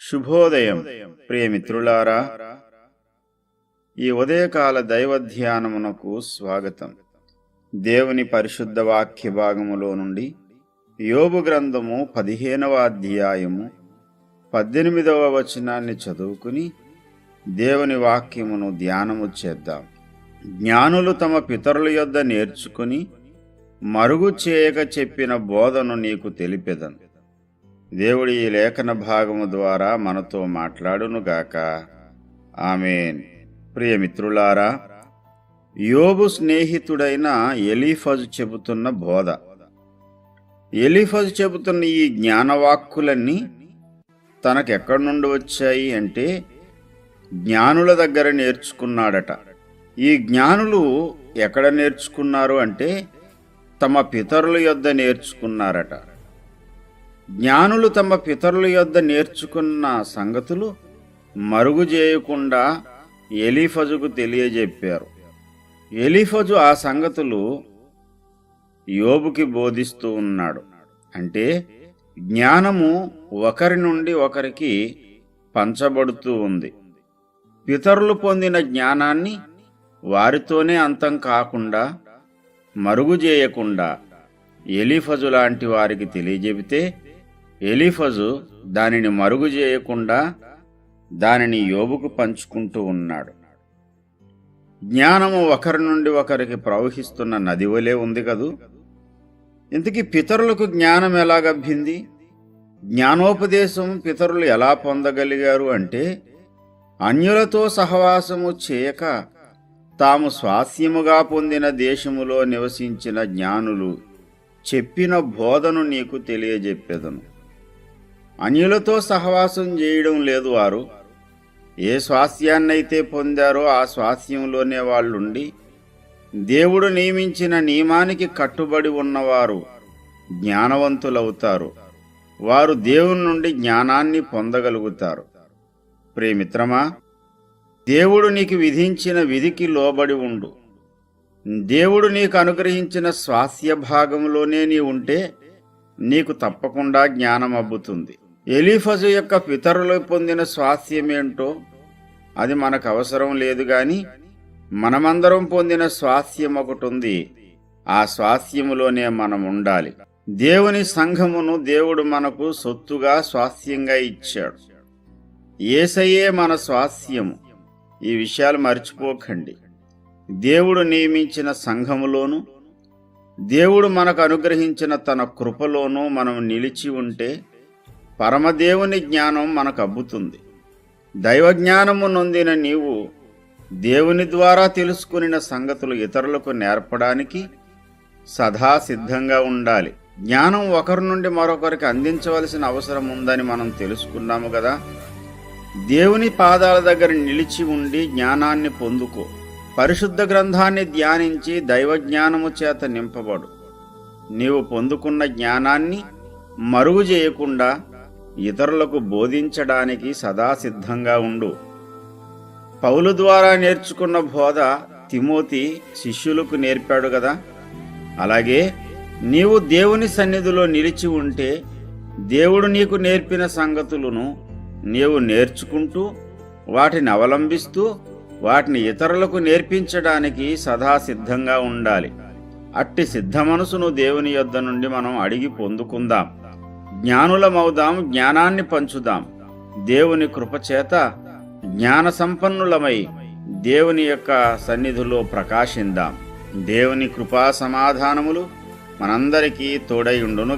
శుభోదయం ప్రియమిత్రులారా ఈ ఉదయకాల దైవ ధ్యానమునకు స్వాగతం. దేవుని పరిశుద్ధ వాక్య భాగములో నుండి యోబు గ్రంథము పదిహేనవ అధ్యాయము పద్దెనిమిదవ వచనాన్ని చదువుకుని దేవుని వాక్యమును ధ్యానము చేద్దాం. జ్ఞానులు తమ పితరుల యొద్ద నేర్చుకుని మరుగు చేయక చెప్పిన బోధను నీకు తెలిపెదను. దేవుడి ఈ లేఖన భాగము ద్వారా మనతో మాట్లాడునుగాక. ఆమెన్. ప్రియమిత్రులారా యోబు స్నేహితుడైన ఎలీఫజ్ చెబుతున్న బోధ. ఎలీఫజ్ చెబుతున్న ఈ జ్ఞానవాక్కులన్నీ తనకెక్కడి నుండి వచ్చాయి అంటే జ్ఞానుల దగ్గర నేర్చుకున్నాడట. ఈ జ్ఞానులు ఎక్కడ నేర్చుకున్నారు అంటే తమ పితరుల యొద్ద నేర్చుకున్నారట. జ్ఞానులు తమ పితరుల యొద్ద నేర్చుకున్న సంగతులు మరుగు చేయకుండా ఎలీఫజుకు తెలియజెప్పారు. ఎలీఫజు ఆ సంగతులు యోబుకి బోధిస్తూ ఉన్నాడు. అంటే జ్ఞానము ఒకరి నుండి ఒకరికి పంచబడుతూ ఉంది. పితరులు పొందిన జ్ఞానాన్ని వారితోనే అంతం కాకుండా మరుగు చేయకుండా ఎలీఫజు లాంటి వారికి తెలియజెబితే ఎలీఫజు దానిని మరుగు చేయకుండా దానిని యోబుకు పంచుకుంటూ ఉన్నాడు. జ్ఞానము ఒకరి నుండి ఒకరికి ప్రవహిస్తున్న నది వలె ఉంది కదూ? ఇంతకీ పితరులకు జ్ఞానం ఎలా ఎలాగబ్బింది జ్ఞానోపదేశం పితరులు ఎలా పొందగలిగారు అంటే అన్యులతో సహవాసము చేయక తాము స్వాస్యముగా పొందిన దేశములో నివసించిన జ్ఞానులు చెప్పిన బోధను నీకు తెలియజెప్పేదను. అన్యులతో సహవాసం చేయడం లేదు వారు. ఏ స్వాస్యాన్నైతే పొందారో ఆ స్వాస్యంలోనే వాళ్ళుండి దేవుడు నియమించిన నియమానికి కట్టుబడి ఉన్నవారు జ్ఞానవంతులవుతారు. వారు దేవుని నుండి జ్ఞానాన్ని పొందగలుగుతారు. ప్రేమిత్రమా దేవుడు నీకు విధించిన విధికి లోబడి ఉండు. దేవుడు నీకు అనుగ్రహించిన స్వాస్థ్య భాగంలోనే నీ ఉంటే నీకు తప్పకుండా జ్ఞానం అబ్బుతుంది. ఎలీఫజు యొక్క పితరులు పొందిన స్వాస్థ్యమేంటో అది మనకు అవసరం లేదు గాని మనమందరం పొందిన స్వాస్థ్యం ఒకటి ఉంది ఆ స్వాస్థ్యములోనే మనం ఉండాలి. దేవుని సంఘమును దేవుడు మనకు సొత్తుగా స్వాస్థ్యంగా ఇచ్చాడు. ఏసయే మన స్వాస్థ్యము ఈ విషయాలు మర్చిపోకండి. దేవుడు నియమించిన సంఘములోను దేవుడు మనకు అనుగ్రహించిన తన కృపలోనూ మనం నిలిచి ఉంటే పరమదేవుని జ్ఞానం మనకు అబ్బుతుంది. దైవ జ్ఞానము నొందిన నీవు దేవుని ద్వారా తెలుసుకునిన సంగతులు ఇతరులకు నేర్పడానికి సదా సిద్ధంగా ఉండాలి. జ్ఞానం ఒకరి నుండి మరొకరికి అందించవలసిన అవసరం ఉందని మనం తెలుసుకున్నాము కదా. దేవుని పాదాల దగ్గర నిలిచి ఉండి జ్ఞానాన్ని పొందుకో. పరిశుద్ధ గ్రంథాన్ని ధ్యానించి దైవ జ్ఞానము చేత నింపబడు. నీవు పొందుకున్న జ్ఞానాన్ని మరుగు చేయకుండా ఇతరులకు బోధించడానికి సదా సిద్ధంగా ఉండు. పౌలు ద్వారా నేర్చుకున్న బోధ తిమోతి శిష్యులకు నేర్పాడు కదా? అలాగే నీవు దేవుని సన్నిధిలో నిలిచి ఉంటే దేవుడు నీకు నేర్పిన సంగతులను నీవు నేర్చుకుంటూ వాటిని అవలంబిస్తూ వాటిని ఇతరులకు నేర్పించడానికి సదా సిద్ధంగా ఉండాలి. అట్టి సిద్ధ మనసును దేవుని యొద్ద నుండి మనం అడిగి పొందుకుందాం. జ్ఞానులమవుదాం జ్ఞానాన్ని పంచుదాం. దేవుని కృపచేత జ్ఞాన సంపన్నులమై దేవుని యొక్క సన్నిధిలో ప్రకాశిందాం. దేవుని కృపా సమాధానములు మనందరికీ తోడైండును